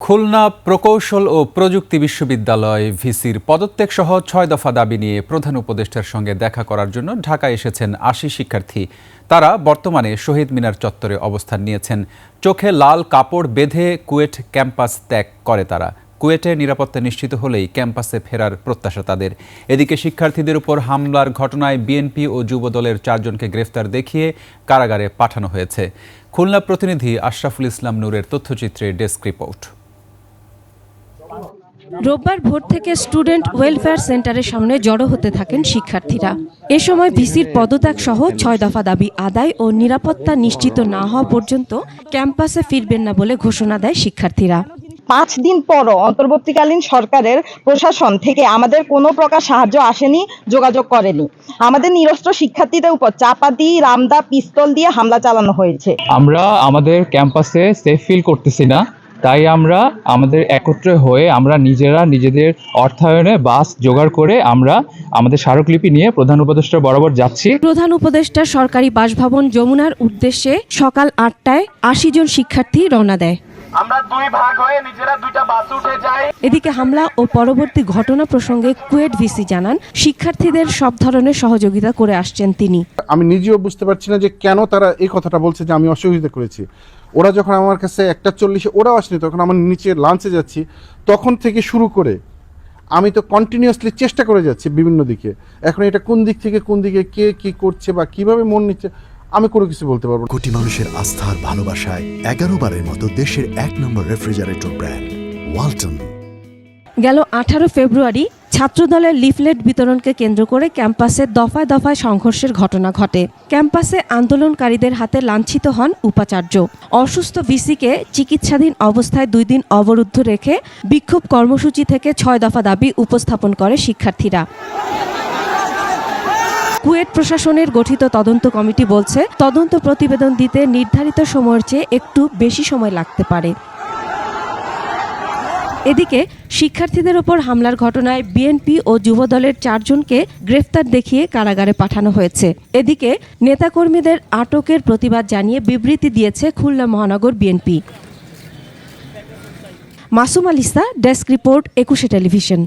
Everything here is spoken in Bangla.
খুলনা প্রকৌশল ও প্রযুক্তি বিশ্ববিদ্যালয় ভিসির পদত্যাগ সহ ছয় দফা দাবি নিয়ে প্রধান উপদেষ্টার সঙ্গে দেখা করার জন্য ঢাকায় এসেছেন আশি শিক্ষার্থী। তারা বর্তমানে শহীদ মিনার চত্বরে অবস্থান নিয়েছেন। চোখে লাল কাপড় বেঁধে কুয়েট ক্যাম্পাস ত্যাগ করে তারা। কুয়েটে নিরাপত্তা নিশ্চিত হলেই ক্যাম্পাসে ফেরার প্রত্যাশা তাদের। এদিকে শিক্ষার্থীদের উপর হামলার ঘটনায় বিএনপি ও যুবদলের চারজনকে গ্রেফতার দেখিয়ে কারাগারে পাঠানো হয়েছে। খুলনা প্রতিনিধি আশরাফুল ইসলাম নূরের তথ্যচিত্রে ডেস্ক রিপোর্ট। রোববার ভোর থেকে স্টুডেন্ট ওয়েলফেয়ার সেন্টারের সামনে জড়ো হতে থাকেন শিক্ষার্থীরা। এ সময় ভিসির পদত্যাগ সহ ছয় দফা দাবি আদায় ও নিরাপত্তা নিশ্চিত না হওয়া পর্যন্ত ক্যাম্পাসে ফিরবেন না বলে ঘোষণা দেয় শিক্ষার্থীরা। পাঁচ দিন পরও অন্তর্বর্তীকালীন সরকারের প্রশাসন থেকে আমাদের কোনো প্রকার সাহায্য আসেনি যোগাযোগ করেনি। আমাদের নিরস্ত্র শিক্ষার্থীদের উপর চাপা চাপাতি রামদা পিস্তল দিয়ে হামলা চালানো হয়েছে। আমরা আমাদের ক্যাম্পাসে সেফ ফিল করতেছি না। তাই আমরা আমাদের একত্রে হয়ে আমরা নিজেরা নিজেদের অর্থায়নে বাস জোগাড় করে আমরা আমাদের স্মারকলিপি নিয়ে প্রধান উপদেষ্টা বরাবর যাচ্ছি। প্রধান উপদেষ্টা সরকারি বাসভবন যমুনার উদ্দেশ্যে সকাল আটটায় আশি জন শিক্ষার্থী রওনা দেয়। আমরা দুই ভাগ হয়ে নিজেরা দুইটা বাস উঠে যাই। এদিকে হামলা ও পরবর্তী ঘটনা প্রসঙ্গে কুয়েট ভিসি জানান শিক্ষার্থীদের সব ধরনের সহযোগিতা করে আসছেন তিনি। আমি নিজেও বুঝতে পারছি না যে কেন তারা এই কথাটা বলছে যে আমি অসহযোগিতা করেছি। ওরা যখন আমার কাছে একটা চল্লিশে ওরাও আসেনি তখন আমার নিচে লাঞ্চে যাচ্ছি তখন থেকে শুরু করে আমি তো কন্টিনিউয়াসলি চেষ্টা করে যাচ্ছি বিভিন্ন দিকে। এখন এটা কোন দিক থেকে কোন দিকে কে কি করছে বা কীভাবে মন নিচ্ছে আমি কোনো কিছু বলতে পারব না। কোটি মানুষের আস্থার ভালোবাসায় এগারো বারের মতো দেশের এক নম্বর রেফ্রিজারেটর ব্র্যান্ড ওয়ালটন। গেল আঠারো ফেব্রুয়ারি ছাত্রদলের লিফলেট বিতরণকে কেন্দ্র করে ক্যাম্পাসে দফায় দফায় সংঘর্ষের ঘটনা ঘটে। ক্যাম্পাসে আন্দোলনকারীদের হাতে লাঞ্ছিত হন উপাচার্য। অসুস্থ ভিসিকে চিকিৎসাধীন অবস্থায় দুই দিন অবরুদ্ধ রেখে বিক্ষোভ কর্মসূচি থেকে ছয় দফা দাবি উপস্থাপন করে শিক্ষার্থীরা। কুয়েট প্রশাসনের গঠিত তদন্ত কমিটি বলছে, তদন্ত প্রতিবেদন দিতে নির্ধারিত সময়ের চেয়ে একটু বেশি সময় লাগতে পারে। এদিকে, শিক্ষার্থীদের ওপর হামলার ঘটনায় বিএনপি ও যুবদলের চারজনকে গ্রেফতার দেখিয়ে কারাগারে পাঠানো হয়েছে। এদিকে, নেতাকর্মীদের আটকের প্রতিবাদ জানিয়ে বিবৃতি দিয়েছে খুলনা মহানগর BNP. Masum Alisa, desk report, Ekushey television.